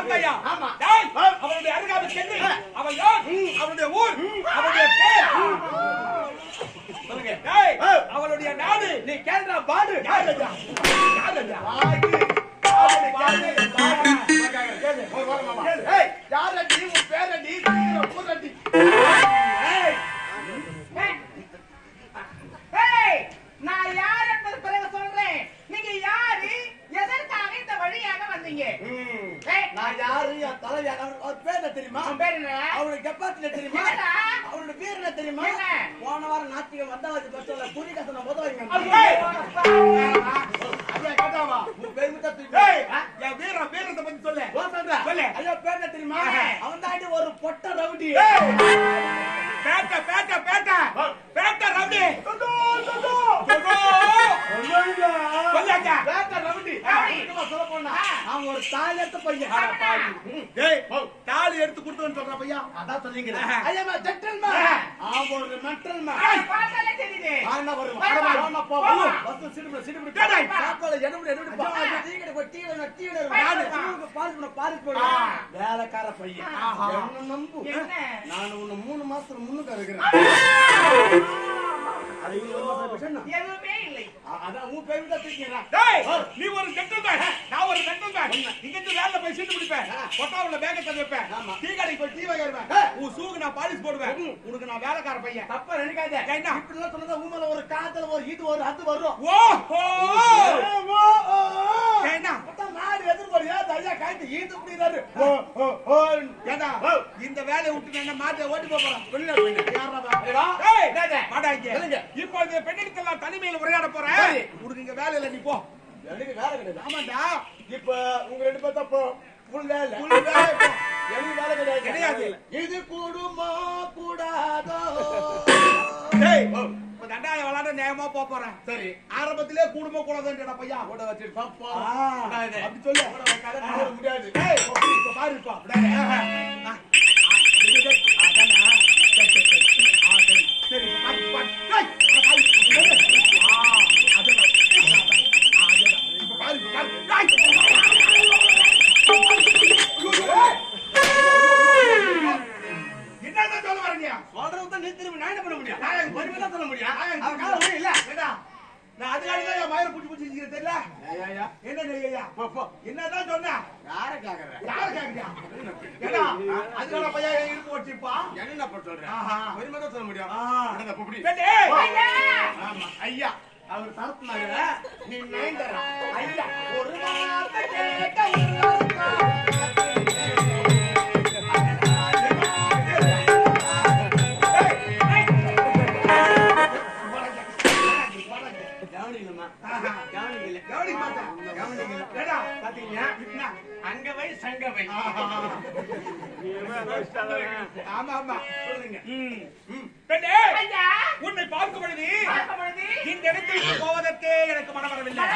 பார்த்தாயா ஆமா. டேய், ஆ. அவளுடைய அருகாமை சென்று அவள் யார்? அவளுடைய ஊர் அவளுடைய பேர். சொல்லுங்க டேய், ஆ. அவளுடைய நாடு. நீ கேள்றா பாடு. யாரடா? பாடு. பாடு பாடு பாடு கேளு ஒரு வாரம் மாமா கேளு. ஏய் யாரடி உன் பேரடி பூரடி ஏய், ஏய், நான் யார் என்பது பிறகு சொல்றேன் நீங்க யாரு எதற்காக இந்த வழியாக வந்தீங்க ஏய், நான் யாரு என் தலைவி அவர் பேர் என்ன தெரியுமா? பேர் என்ன? அவருடைய கெப்பாசிட்டி தெரியுமா? அவருடைய பேர் என்ன தெரியுமா? போன வாரம் நாத்திகம் வந்தவாதி பஸ்ல குறி கசன முத வைங்க ஏய், அப்படியே கேட்டாவா உன் பேர் மட்டும் தூக்கி ஏய், என் வீரம் வீரத்தை பத்தி சொல்லு? ஓ சொல்றேன் சொல்லு. ஐயோ பேர் என்ன தெரியுமா. அவன் தாண்டி ஒரு பொட்ட ரவுடி. பேட்ட பேட்ட பேட்ட. பேட்ட ரவுடி தொட்டோ, தொட்டோ. தொட்டோ. சொல்லுங்க. சொல்லாங்க. பேட்ட ரவுடி ரவுடி. சுத்தமா சொல்ல போனா அவன் ஒரு பையன் அட பாவி. டேய், தாலி எடுத்து கொடுத்தவன் சொல்ற பையா. அதான் சொல்லிக்கிறேன். அவன் ஒரு. ஆ. வேலைக்கார பையன். நம்பு? என்ன? நான் உன்னை மூணு மாசத்துல முன்னுக்கு இருக்கிறேன் ஒரு நீ ஒரு ஜென்டில்மேன் நான் ஒரு ஜென்டில்மேன் இங்க இருந்து வேலைல போய் சீட்டு பிடிப்பேன். கொட்டாவுல பேக்க தந்து வைப்பேன். டீ கடைக்கு போய் டீ வாங்கிடுவேன். உன் சூக்கு நான் பாலிஷ் போடுவேன். உனக்கு நான் வேலைக்கார பையன். தப்பா நினைக்காத. என்ன? இப்படிலாம் சொன்னதா உன் மேல ஒரு காதல் ஒரு இது ஒரு அது வரும். ஓ. என்ன? எதிர்பார்த்து, ஏன் ஐயா காய்த்து ஓ. இந்த வேலையை விட்டு என்ன மாட்டை ஓட்டி போறேன். இப்போ இந்த பெண்ணிடத்தில் தனிமையில் உரையாட போறேன். உனக்கு இங்க வேலை இல்லை நீ போ. எனக்கு வேலை கிடையாது. ஆமாண்டா. இப்ப உங்க ரெண்டு. எனக்கு வேலை கிடையாது. இது கூடுமா கூடாதோ? தண்டாய விளையாட நேரமா போக போறேன். சரி. ஆரம்பத்திலே குடும்ப கூடாதுன்றா பையா கூட வச்சுட்டு. அப்படி சொல்லு. முடியாது. டேய் என்னதான் சொன்ன? யாரை கேக்குற? யாரு கேக்குறியா? ஏடா இருக்கு வச்சுப்பா. என்ன பண்ண சொல்றேன். பொறுமையா தான் சொல்ல முடியும். ஐயா! ஆமா ஐயா. அவர் தரப்புனாங்க நீ நயன்தாரா? ஐயா. ஒரு வார்த்தை ஆஹா. ஆமா. ஆமா சொல்லுங்க. ம். ம். பெண்ணே, ஐயா உன்னை பார்க்கும் பொழுது பார்க்கும் பொழுது? இந்த இடத்திற்கு போவதற்கே எனக்கு மனம் வரவில்லை.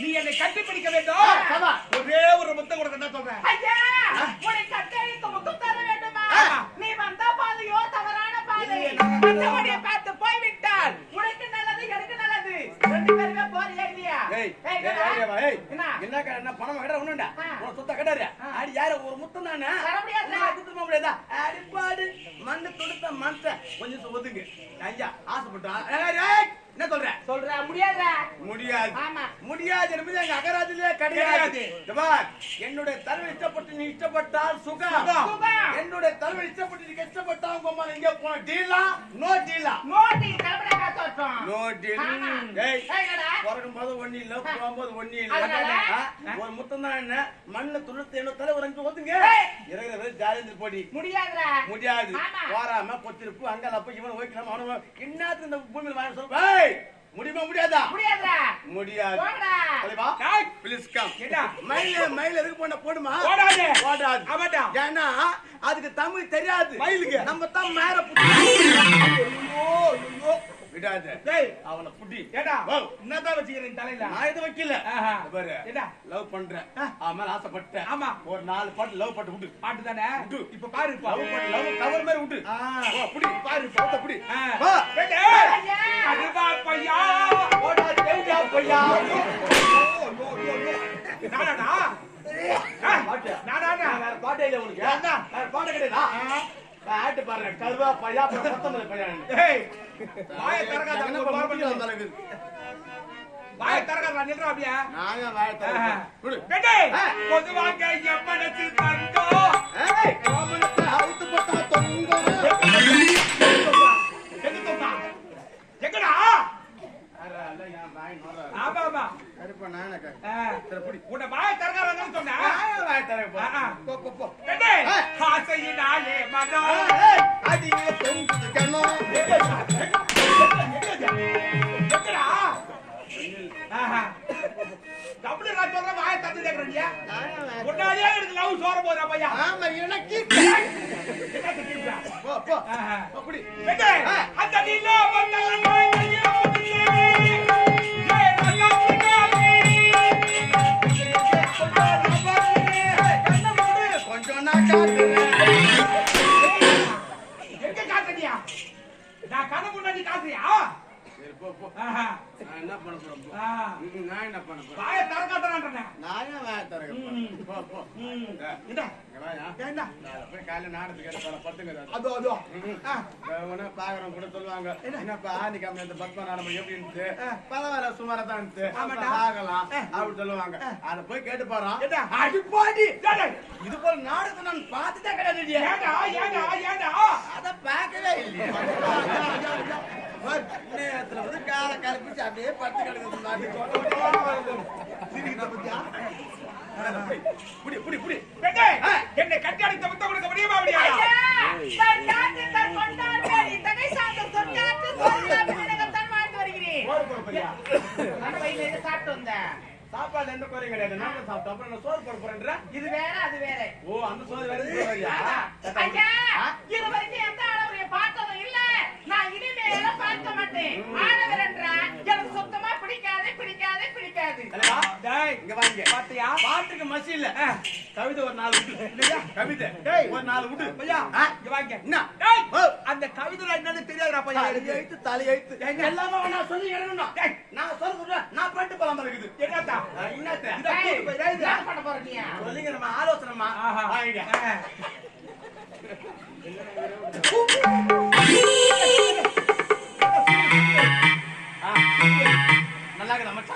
நீ என்னை கட்டிப்பிடிக்க வேண்டும். ஒரே ஒரு முத்தம் கொடுக்க தான் சொல்றேன் முத்தம் தர வேண்டுமா. நீ வந்த பாதையோ தவறான பாதை? மற்றபடியை பார்த்து போய்விட்டால் உனக்கு நல்லது எனக்கு நல்லது. ரெண்டு பேருமே போறியா இல்லையா. என்ன? பணம் கடை ஒண்ணுண்டா? சொத்த கடாரு ஆ. அடி யாரு ஒரு முத்தம் தானே? குடுத்துக்க முடியாதா? அடிப்பாடு மண்ணு கொடுத்த மனுஷன் கொஞ்சம் ஒதுங்க. ஐயா ஆசைப்பட்டா. என்ன சொல்ற? சொல்ற முடியாதா முடியாது. ஆமா. முடியாது என்பது எங்க அகராஜிலே கிடையாது. என்னுடைய தலைவர் இஷ்டப்பட்டு நீ இஷ்டப்பட்டால் சுகம். என்னுடைய தலைவர் இஷ்டப்பட்டு நீ இஷ்டப்பட்டா உங்க அம்மா எங்க போன டீலா நோ டீலா கலப்பட காத்தோட்டம் நோ டீல். ஏய்? பிறக்கும் போது ஒண்ணு இல்ல போகும்போது ஒண்ணு இல்ல. ஒரு முத்தம் தான் என்ன? மண்ணு துளுத்து என்ன தலைவர் அங்க ஒதுங்க ஏய். இருக்கிற பேர் ஜாலிந்து போடி. முடியாதுடா. முடியாது. ஆமா. போறாம பொத்திருப்பு அங்கலப்ப இவன் ஓய்க்கலாம் அவன என்னத்துக்கு இந்த பூமியில வாங்க ஏய்! முடியுமா முடியாதா? முடியாது? போங்கடா தலைவா? டேய், ப்ளீஸ் கம் என்ன? மயில் மயில் எதுக்கு போன போடுமா? போடாதே. போடாது. ஆமாடா. ஏன்னா அதுக்கு தமிழ் தெரியாது. மயிலுக்கு? நம்ம தான் மேல புடி விடாத. டேய். அவன புடி. ஏடா என்னதான் வச்சுக்கிறேன் தலையில? நான் எதுவும் வைக்கல? பாரு. ஏடா. லவ் பண்றேன். அவன் ஆசைப்பட்டேன். ஆமா. ஒரு நாலு பாட்டு லவ் பாட்டு விட்டு பாட்டு தானே? இப்ப பாரு இப்ப. லவ் பாட்டு லவ் கவர் மாதிரி புடி பாரு பாட்ட புடி. வா. அடிவா பையா! ஓடா தேவியா பையா? நானாடா? நானா பாட்டே இல்லை உனக்கு. ஆட்டு பாருங்க கருவா பையா பத்தொன்பது பையன் ஏய் வாயை என்ன ஒரு வாரம் பண்ணி தலைக்கு வாயை திறக்காத நில்றா அப்படியே. நாங்க வாய ஆஹா. குடு பெட்டே. பொதுவாக எம்மனத்தில் தங்கம் ஏய் கோமணத்தை அவுத்து போட்டா தொங்கும் ஆமா ஆமா. கருப்பா நானே உன்னை வாயை சொன்னேன் போ. போ போ. ஆசையினாலே எங்கடா ஆஹா. நான் சொல்றேன் வாயை திறந்து கேக்குறீங்க முன்னாடியே எனக்கு லவ் சோற போறா பையா ஆமா எனக்கு என்ன திட்டிருப்பா? போ போ. ஆஹா. போ புடி. பெட்டே ஆ. அந்த நிலா நான் என்ன பண்ண போறேன் நான் என்ன பண்ண போறேன் வாயை திறக்காதறான்றேன் நான் வாய தரங்க போ போ. இந்தா. வாயா. ஏண்டா? நான் போய் காலையில நாடகத்துக்கு எடுத்து படுத்துங்க அது. அதோ அதோ ம். ஆ. உடனே பாக்குறவங்க கூட சொல்லுவாங்க என்னப்பா ஆனிக்கு அம்மா இந்த பத்மா நாடகம் எப்படி ஆ. பரவாயில்ல சுமாரா தான் ஆமாடா. ஆகலாம் அப்படி சொல்லுவாங்க அத போய் கேட்டு போறோம் ஏண்டா? அடி போடி. இது போல நாடகத்தை நான் பார்த்துட்டே கிடையாது? ஏண்டா ஏண்டா ஏண்டா அத பார்க்கவே இல்லையே நேரத்துல அப்படியே பத்து கிடக்குது என்னை கட்டி முத்தம் கொடுக்க முடியுமா சோறு சாப்பிட்டு வந்தேன். சாப்பாடு எந்த குறையும் கிடையாது நான் சாப்பிட்டோம் அப்புறம் சோறு போட போறேன்ற இது வேற அது வேற ஓ அந்த சோறு வேற இங்க வாங்க பாத்தியா? பாட்டுக்கு மசி இல்ல கவிதை ஒரு நாலு விட்டு. இல்லையா? கவிதை டேய். ஒரு நாலு? இங்க வாங்க என்ன? டேய் ஓ. அந்த கவிதை என்னன்னு தெரியாதுடா பையா எழுத்து தலை எழுத்து. எல்லாமே நான் சொல்லி எழுதணும் டேய். நான் சொல்ல சொல்றேன். நான் பண்ணிட்டு போலாம இருக்குது. என்னத்தா? ஆ, என்னத்த? இதா கூட்டு போய் எழுது. என்ன பண்ண போற நீ? சொல்லிங்க நம்ம ஆலோசனைமா ஆஹா. வாங்க ஆ. ஆ. நல்லா இருக்குதா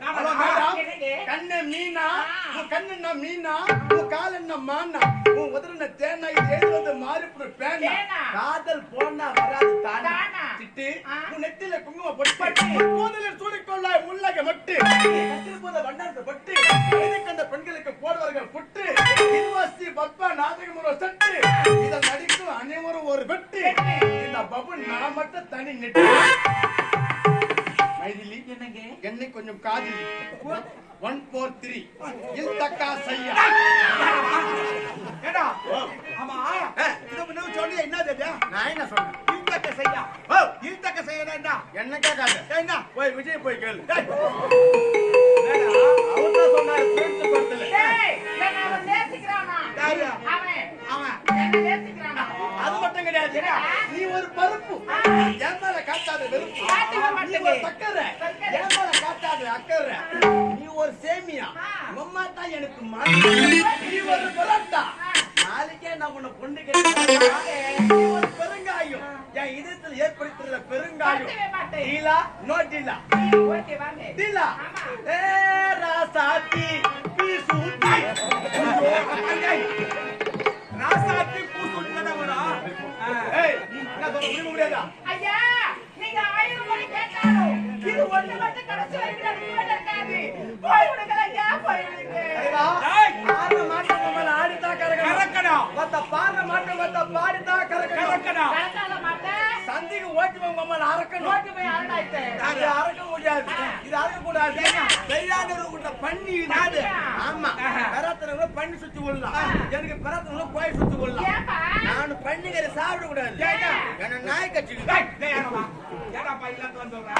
கண்ணு மீனா உன் கண்ணு என்ன மீனா? உன் கால் என்ன மானா? உன் உதரண தேனா? இது எழுதுவது பேனா. காதல் போனா வராது தானா? தானா. சிட்டு. ஆ. உன் நெத்தில குங்கும பொட்டு. பொட்டு. உன் கூந்தலில் சூடிக்கொள்ள முள்ளக மட்டு. கட்டிருப்பத வண்ணார்த்த பட்டு. கண்ட பெண்களுக்கு போடுவார்கள் புட்டு? நாடகம் ஒரு சட்டு. நடிக்கும் அனைவரும் ஒரு வெட்டு. இந்த பபு நான் மட்டும் தனி நெட்டு. என்னை கொஞ்சம் காதலி ஒன் போர் த்ரீ இல்தக்கா சையா ஏண்டா? ஆமா, இதை முன்ன சொல்லி என்ன தெரியா? நான் என்ன சொல்றேன் இல்தக்க செய்யா. ஓ, இல்தக்க செய்யறா என்ன? என்ன கேட்காத என்ன? போய் விஜய் போய் கேளு தான் ஃப்ரெண்ட்ஸ் படத்துல அவன் நேசிக்கிறானா யாரு? அவன் அவன். என்ன நேசிக்கிறானா அது மட்டும் கிடையாது? நீ ஒரு பருப்பு. என் மேல காட்டாத வெறுப்பு நீ. ஒரு சக்கரை காட்டாத அக்கறை. நீ ஒரு சேமியா. ஆ. உம்மா தான் எனக்கு நீ ஒரு பரோட்டா நாளைக்கே நான் உன்னை பொண்ணு நீ ஒரு பெருங்காயம். என் இதயத்தில் ஏற்படுத்துற பெருங்காயம். டீலா? நோ டீலா. டீலா. ஏ ராசாத்தி வரும். ஏய் என்ன சொல்ல முடியாதா ஐயா நீங்க ஆயிரம் மணி கேட்டாலும் இது ஒண்ணு மட்டும் கடைசி வரைக்கும் மேல இருக்காது. போய் விடுங்க ஐயா போய் விடுங்க ஐயா, ஏய். பாடுற மாட்டவங்க மேல ஆடித்தா கறக்கணும். கறக்கணும். மத்த அரணாயிட்டேன் இது உன்னை பண்ணி. ஆமா. ஆஹா. பெறாத்தனவங்க பண்ணி சுத்தி ஆ. எனக்கு பெறாத்தனவங்க கோயில் சுத்தி ஏப்பா? நான் பண்ணிக்கிற சாப்பிட கூடாது? என்ன நாய் கட்சி. ஏடாப்பா இல்லாத வந்து சொல்றா?